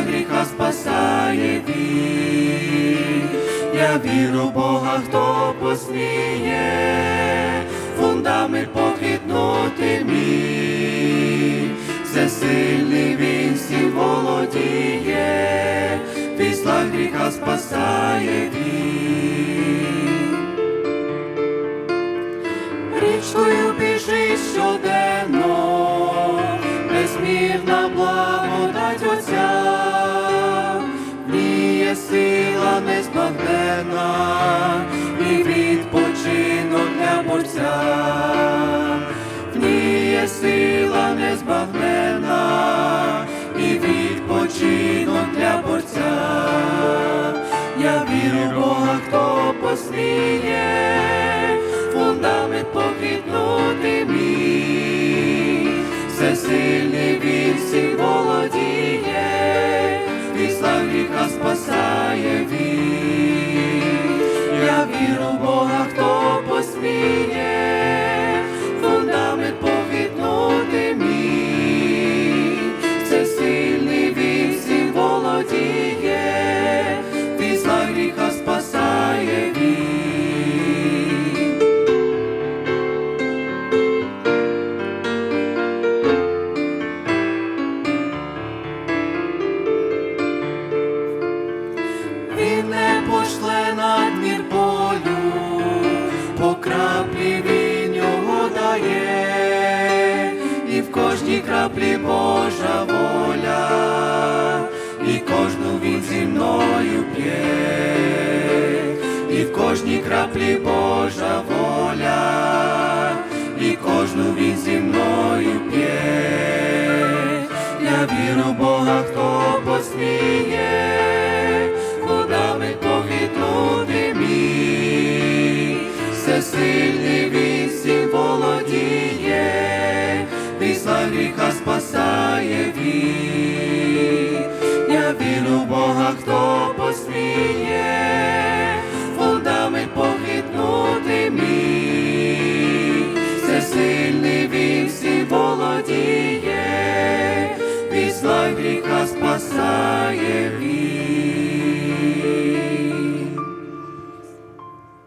гріха спасає він. Я віру в Бога, хто посміє, фундамент похитнути мій, всесильний він всім володіє, післа гріха спасає він. Річкою біжить щоденно, борця, в ній є сила незбагненна і відпочинок для борця. Я вірю Бога, хто посміє, фундамент похитнути мій, всесильний він всім володіє, післа гріха спасає він. Не пошле надмір болю, по краплі він його дає, і в кожній краплі Божа воля, і кожну він зі мною п'є, і в кожній краплі Божа воля, і кожну він зі мною п'є. Всесильний він всім володіє, післа гріха спасає він. Я віру в Бога, хто посміє, фундамент похитнути мій, всесильний він всім володіє, післа гріха спасає.